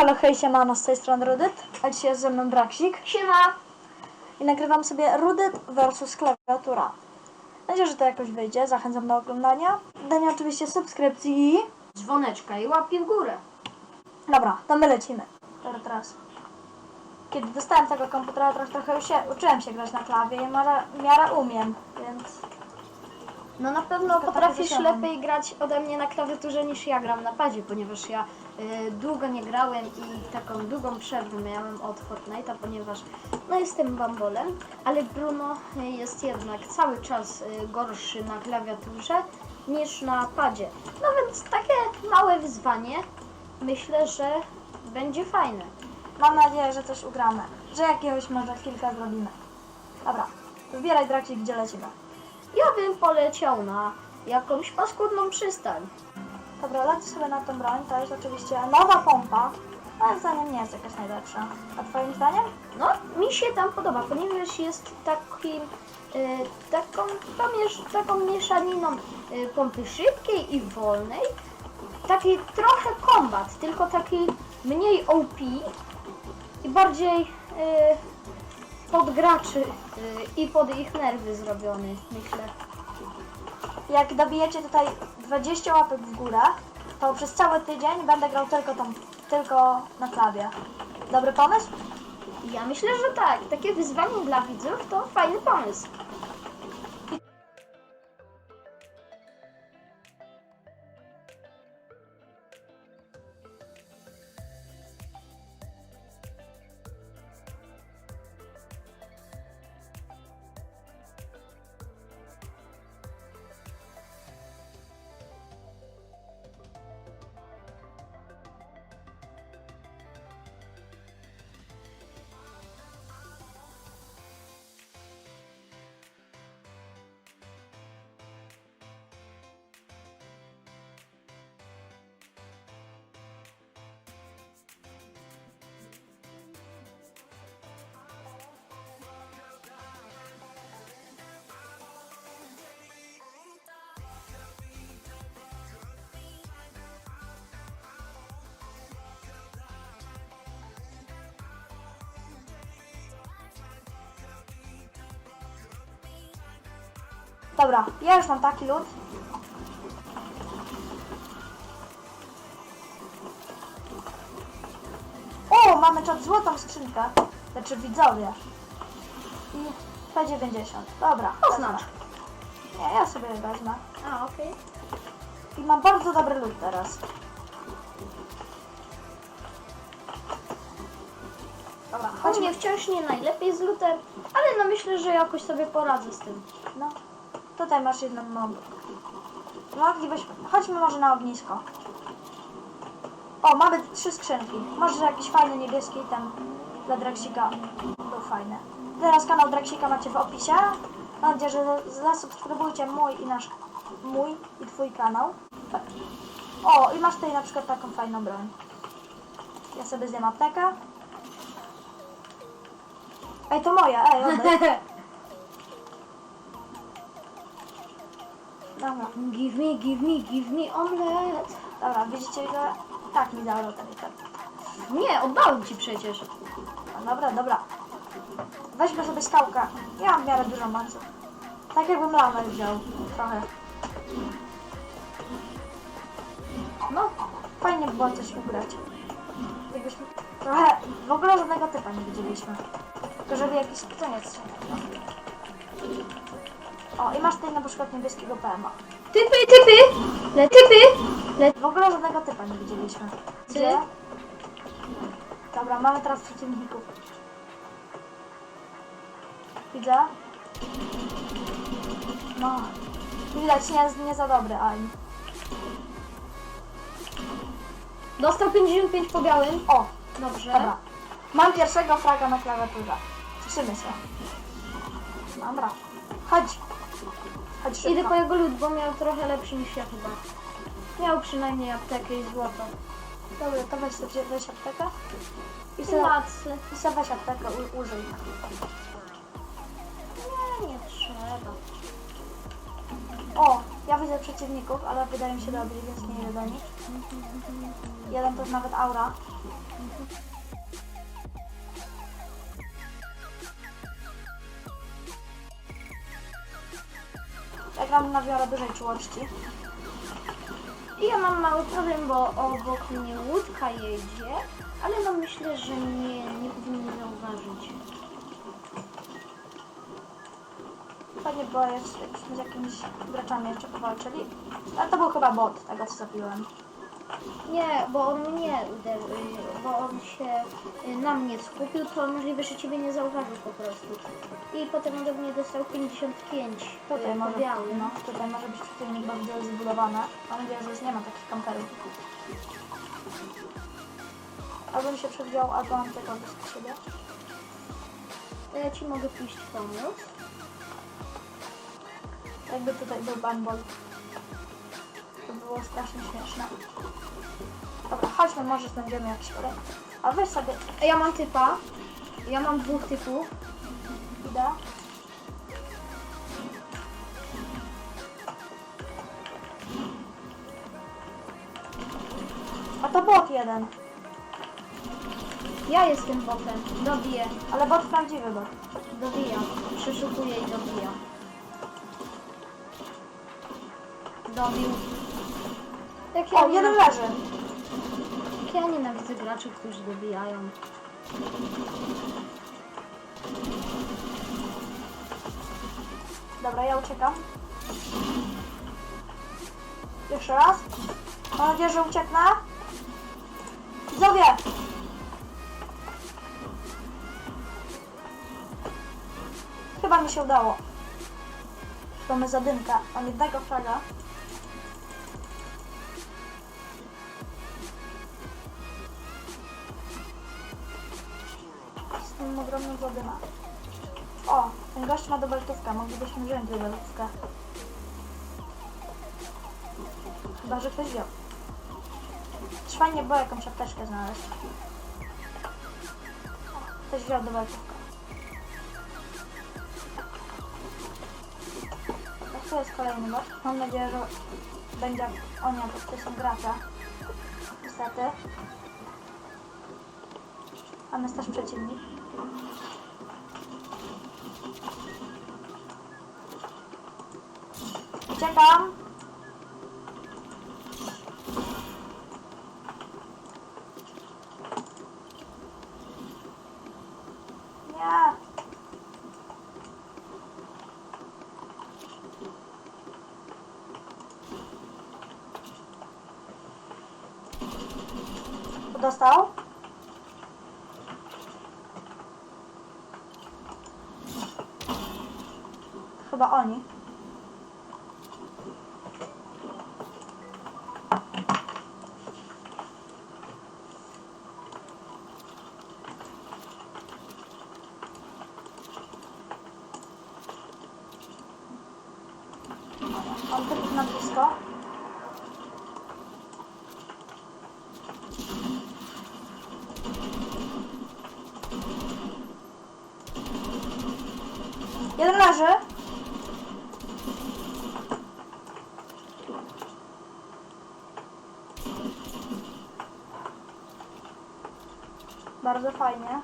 halo, hej, siemano, z tej strony Rudyt, a dzisiaj jest ze mną Braksik Siema! i nagrywam sobie Rudyt versus klawiatura. Mam nadzieję, że to jakoś wyjdzie, zachęcam do oglądania. Dania oczywiście subskrypcji. Dzwoneczka i łapki w górę. Dobra, to my lecimy. Dobra, teraz. Kiedy dostałem tego komputera, trochę, trochę już się, uczyłem się grać na klawie i w miarę umiem, więc No na pewno Tylko potrafisz lepiej grać ode mnie na klawiaturze niż ja gram na padzie, ponieważ ja długo nie grałem i taką długą przerwę miałem od Fortnite'a, ponieważ no jestem bambolem, ale Bruno y, jest jednak cały czas y, gorszy na klawiaturze niż na padzie. No więc takie małe wyzwanie myślę, że będzie fajne. mam nadzieję, że coś ugramy. Że jakiegoś może kilka zrobimy. Dobra, wybieraj Braksik, gdzie lecimy. Ja bym poleciał na jakąś paskudną przystań. Dobra, lecę sobie na tą broń. To jest oczywiście nowa pompa, ale zdaniem nie jest jakaś najlepsza. A twoim zdaniem? No, mi się tam podoba, ponieważ jest takim, y, taką, pomiesz, taką mieszaniną y, pompy szybkiej i wolnej. Taki trochę kombat, tylko taki mniej OP i bardziej y, pod graczy y, i pod ich nerwy zrobiony, myślę. Jak dobijecie tutaj 20 łapek w górę, to przez cały tydzień będę grał tylko, tą, tylko na klawie. Dobry pomysł? Ja myślę, że tak. Takie wyzwanie dla widzów to fajny pomysł. Dobra, ja już mam taki lód. O, mamy czat złotą skrzynkę. Znaczy widzowie. I P90. Dobra. Oznacz. wezmę. Nie, ja sobie wezmę. A, okej. I mam bardzo dobry lód teraz. Dobra, U chodźmy. mnie wciąż nie najlepiej z luter, ale no myślę, że jakoś sobie poradzę z tym. No, tutaj masz jedną mob. Moglibyśmy... Chodźmy może na ognisko. O, mamy trzy skrzynki. Może jakiś fajny niebieski ten dla Draxika był fajny. Teraz kanał Draxika macie w opisie. Mam nadzieję, że zasubskrybujcie mój i nasz... mój i twój kanał. Tak. O, i masz tutaj na przykład taką fajną broń. Ja sobie zjem aptekę. Ej, to moja, ej, oddaj. Dobra. Give me, give me, give me omelet. Dobra, widzicie ile? Tak mi ten item. Nie, oddałem ci przecież. Dobra, dobra. Weźmy sobie skałkę. Ja mam w miarę dużo mocy. Tak jakbym lawę wziął. Trochę. No, fajnie by było coś ugrać. Jakbyśmy... Trochę... W ogóle żadnego typa nie widzieliśmy. Tylko żeby jakiś koniec się O, i masz tutaj na przykład niebieskiego PMA. Typy, typy! Le typy! Le... W ogóle żadnego typa nie widzieliśmy. Gdzie? Dobra, mamy teraz przeciwników. Widzę. No. Widać, nie, nie za dobry ani. Dostał 55 po białym. O, Dobrze. dobra. Mam pierwszego fraga na klawiaturze. Cieszymy się. Dobra. Chodź. Chodź szybko. Idę po jego lód, bo miał trochę lepszy niż ja chyba. Miał przynajmniej aptekę i złoto. Dobra, to weź sobie weź aptekę. I sobie, macy. i sobie weź aptekę, u, użyj. Nie, nie trzeba. O, ja widzę przeciwników, ale wydaje mi się dobrzy, więc nie idę do nich. Jeden to jest nawet aura. Gram na wiele dużej czułości. I ja mam mały problem, bo obok mnie łódka jedzie, ale no myślę, że nie, nie powinni zauważyć. Pewnie bo jest, jakbyśmy z jakimiś graczami jeszcze powalczyli. Ale to był chyba bot, tego co zabiłem. Nie, bo on mnie uderzył, bo on się y, na mnie skupił, to możliwe, że ciebie nie zauważył po prostu. I potem ode mnie dostał 55 Tutaj może, po białym. no, tutaj może być przeciwnik bardzo zbudowany. Mam nadzieję, że już nie ma takich kamperów. Albo mi się przewidział, albo mam tego blisko siebie. To ja ci mogę pójść pomóc. Jakby tutaj był banbol. To było strasznie śmieszne. Dobra, chodźmy, może znajdziemy jakiś korek. A weź sobie Ja mam typa. Ja mam dwóch typów. idę. A to bot jeden, Ja jestem botem. Dobiję. ale bot prawdziwy bot. Dobijam. Przeszukuję i dobijam. Dobił. Jak ja, O, jeden nienawidzę- leży. jak ja nienawidzę graczy, którzy dobijają. Dobra, ja uciekam. Jeszcze raz. Mam nadzieję, że ucieknę. Widzowie! Chyba mi się udało. Mamy zadymkę. Mam jednego fraga. Gość ma dobeltówkę. Moglibyśmy wziąć dobeltówkę. Chyba, że ktoś wziął. Fajnie było jakąś apteczkę znaleźć. Ktoś wziął dobeltówkę. Tak, to jest kolejny bot. Mam nadzieję, że będzie... O nie, bo to są gracze. Niestety. A jest też przeciwnik. Uciekam. Nie. Dostał? Chyba oni. Mam tryb na blisko. Jeden leży. Bardzo fajnie.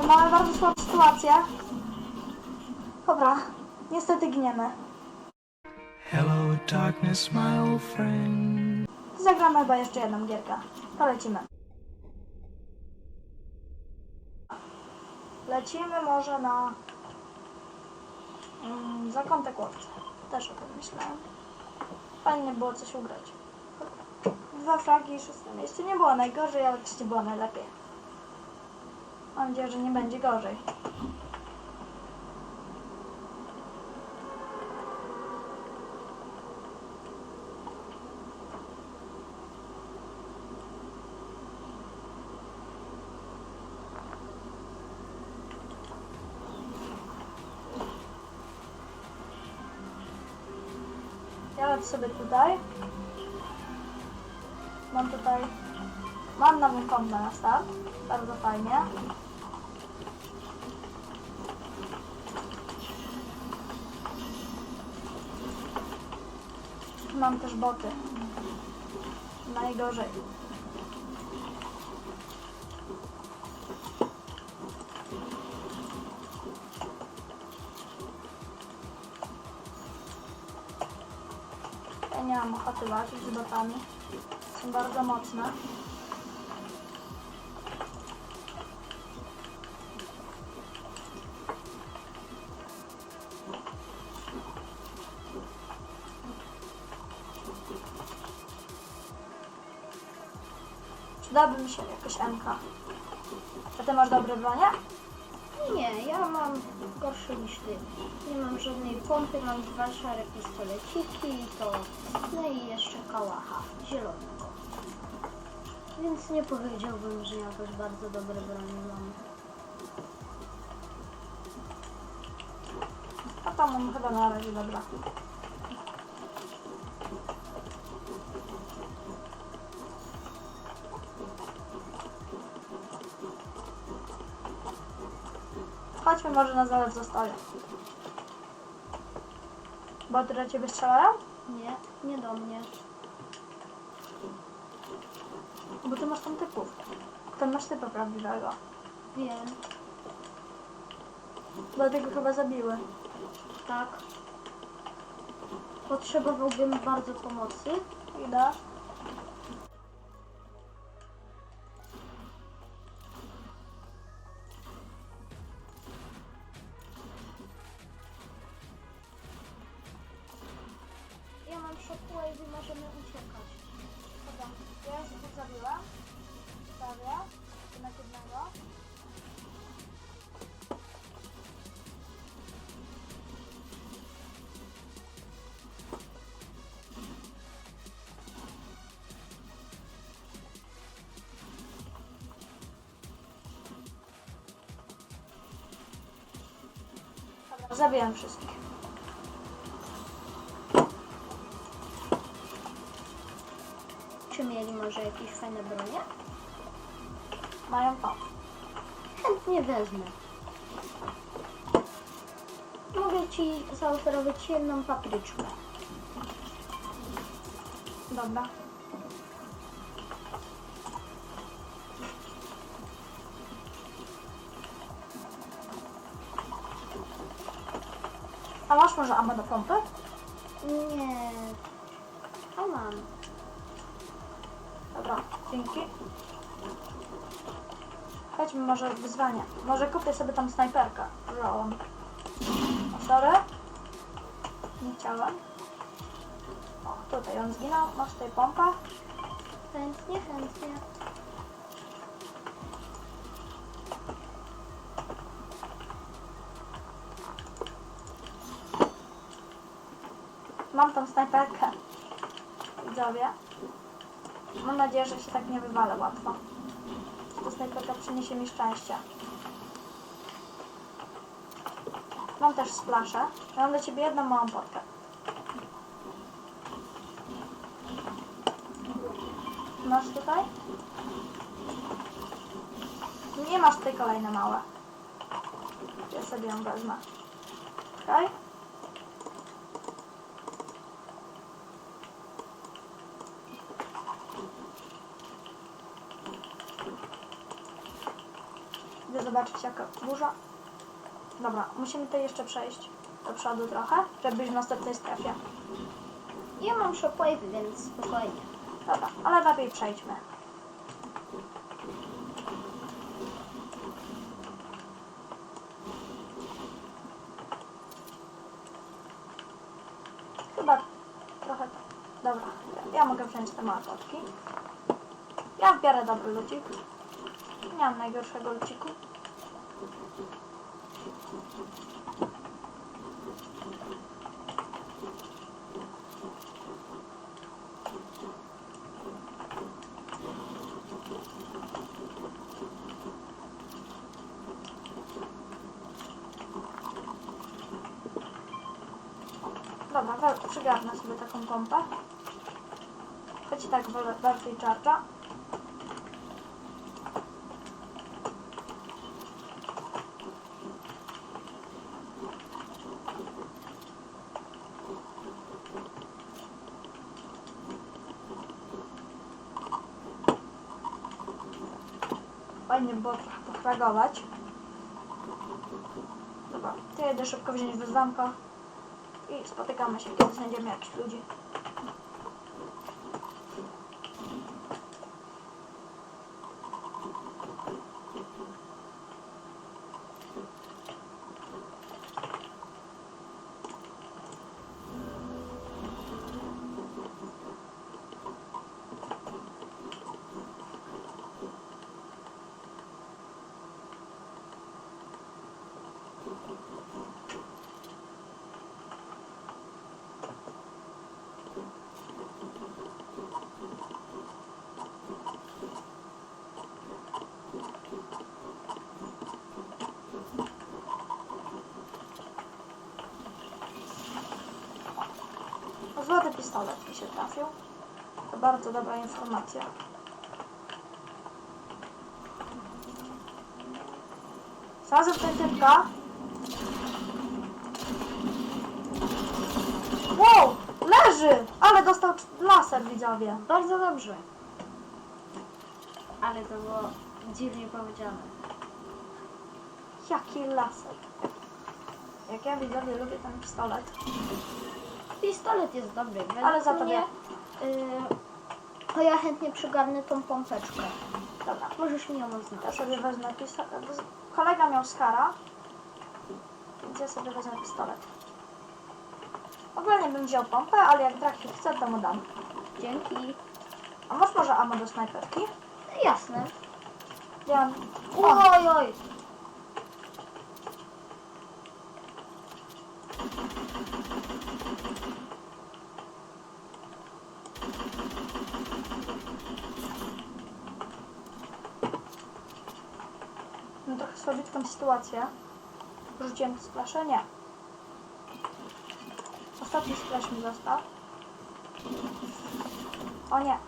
To mamy bardzo słabą sytuację. Dobra, niestety giniemy. Hello, darkness, my old friend. Zagramy chyba jeszcze jedną gierkę. To lecimy. Lecimy może na mm, zakątek łowcy. Też o tym myślałem. Fajnie było coś ugrać. Dwa fragi i szóste miejsce nie było najgorzej, ale trzecie było najlepiej. Mam nadzieję, że nie będzie gorzej. Sobie tutaj. Mam tutaj... Mam nowy kąt na start. Bardzo fajnie. Mam też boty. Najgorzej. Mam walczyć z botami. Są bardzo mocne. Przydałaby mi się jakaś MK. A ty masz dobre bronie? Nie, ja mam gorsze niż ty. Nie mam żadnej pompy, mam dwa szare pistoleciki i to. No i jeszcze kałacha zielonego. Więc nie powiedziałbym, że jakoś bardzo dobre bronie mam. A tam mam chyba na razie dobra. Chodźmy może na zalew zostawię. Bo ty do ciebie strzelają? Nie, nie do mnie. Bo ty masz tam typów. Tam masz typa prawdziwego. Wiem, Dlatego chyba zabiły. tak. Potrzebowałbym bardzo pomocy. Idę. Dobra, zabiłam wszystkich. Czy mieli może jakieś fajne bronie? Mają to. Chętnie wezmę. Mogę ci zaoferować jedną papryczkę. Dobra. Może ammo do pompy? Nie. A mam. Dobra, dzięki. Chodźmy może wyzwanie. Może kupię sobie tam snajperkę. O, sorry. Nie chciałem. O, tutaj on zginął. Masz tutaj pompę. Chętnie, chętnie. Mam tą snajperkę. Widzowie. Mam nadzieję, że się tak nie wywalę łatwo. Ta snajperka przyniesie mi szczęście. Mam też splaszę. Mam do ciebie jedną małą potkę. Masz tutaj? Nie masz tutaj kolejne małe. Ja sobie ją wezmę. Czekaj. Idę zobaczyć jaka burza. Dobra, musimy tutaj jeszcze przejść do przodu trochę, żeby być w następnej strefie. Ja mam shockwave, więc spokojnie. Dobra, ale lepiej przejdźmy. Chyba trochę... Dobra, ja mogę wziąć te małe potki. Ja wbiorę dobry lucik. Nie mam najgorszego luciku. Dobra, przygarnę sobie taką pompę. Choć i tak bardziej charge'a. Fajnie było pofragować. Dobra, to jedę szybko wziąć wyzwanko i spotykamy się, kiedy znajdziemy jakichś ludzi. Złoty pistolet mi się trafił. To bardzo dobra informacja. Znalazłem ten typka. Wow! Leży! Ale dostał laser, widzowie. Bardzo dobrze. Ale to było dziwnie powiedziane. Jaki laser. Jak ja widzowie lubię ten pistolet. Pistolet jest dobry. według Ale za to mnie, y, to ja chętnie przygarnę tą pompeczkę. Dobra. Możesz mi ją Ja sobie wezmę pistolet. Kolega miał skara, więc ja sobie wezmę pistolet. Ogólnie bym wziął pompę, ale jak Draki chce, to mu dam. Dzięki. A masz może ammo do snajperki? Jasne. Ja mam... Oj, oj. mam trochę słabitką sytuację. Rzuciłem splaszę? Nie. Ostatni splash mi został. O nie.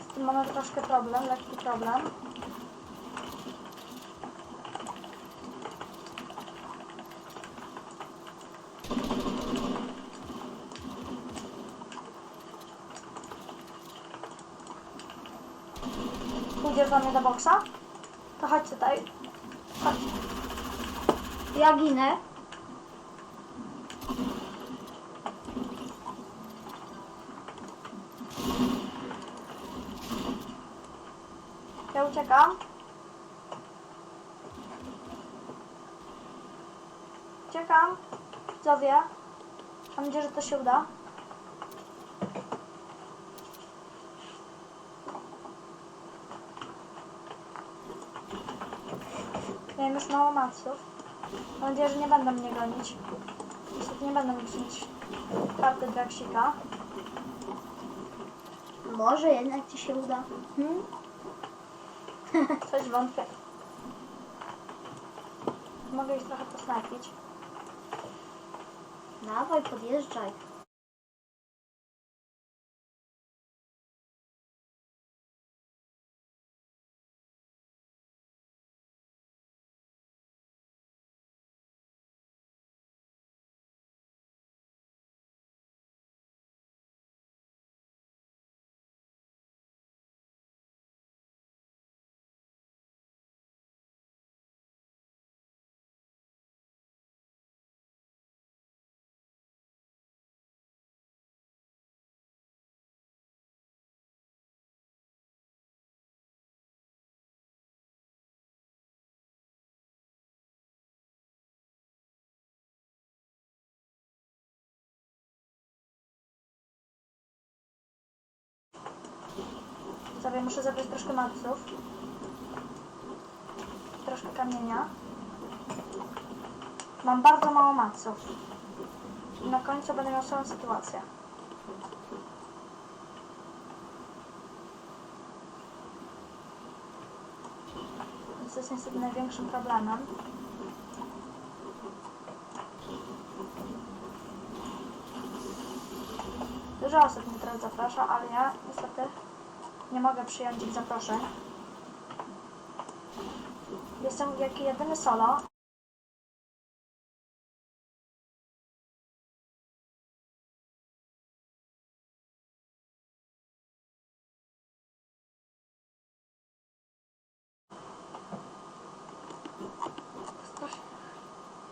Z tym mamy troszkę problem, lekki problem. Pójdziesz do mnie do boksa? To chodź tutaj. Chodź. Ja ginę. Ja uciekam. Uciekam. Widzowie. Mam nadzieję, że to się uda. Miałem już mało maców. Mam nadzieję, że nie będą mnie gonić. Niestety nie mógł mieć karty Draksika. Może jednak ci się uda. Hmm? Coś wątpię. Mogę ich trochę posnajpić. Dawaj, podjeżdżaj. Sobie muszę zabrać troszkę maców. Troszkę kamienia. Mam bardzo mało maców. I na końcu będę miał swoją sytuację. co jest niestety największym problemem. Dużo osób mnie teraz zaprasza, ale ja niestety nie mogę przyjąć ich zaproszeń. Jestem jak jedyny solo.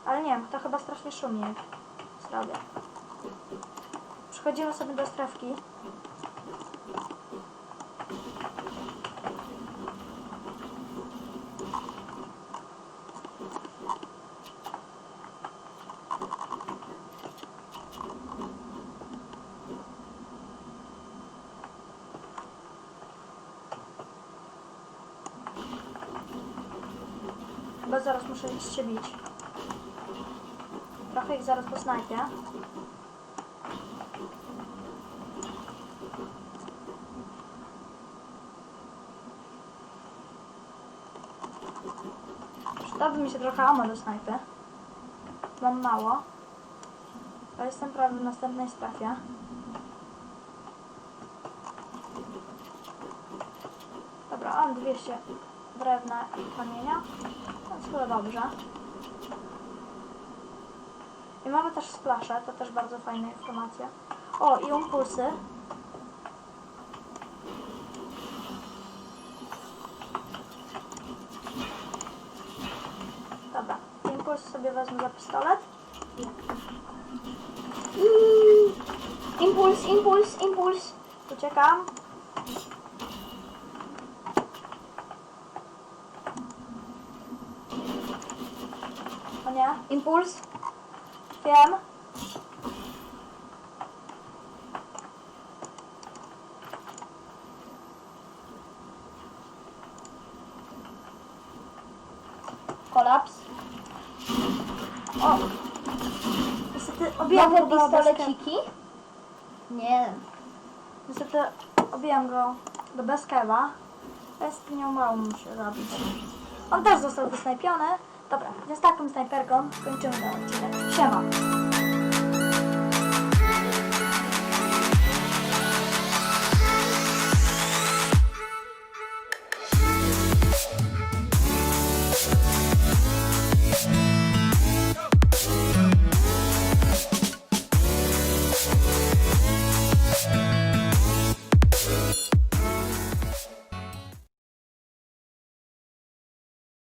Ale nie wiem, to chyba strasznie szumi. jak Zrobię. Przechodzimy sobie do strefki. Zaraz muszę iść się bić. Trochę ich zaraz posnajpię. Przydałoby mi się trochę ammo do snajpy. Mam mało. Ale jestem prawie w następnej strefie. Dobra, mam 200 drewna i kamienia. Chyba dobrze. I mamy też splasze, to też bardzo fajna informacja. O, i impulsy. Dobra, impuls sobie wezmę za pistolet. Impuls, impuls, impuls. Uciekam. O nie, Impuls. wiem. Kolaps. O! Niestety obijam bez ke- pistoleciki. Nie. Niestety obijam go do bezkewa. Jest nie udało mu się zabić. On też został wysnajpiony. Dobra, więc taką snajperką kończymy ten odcinek. Siema.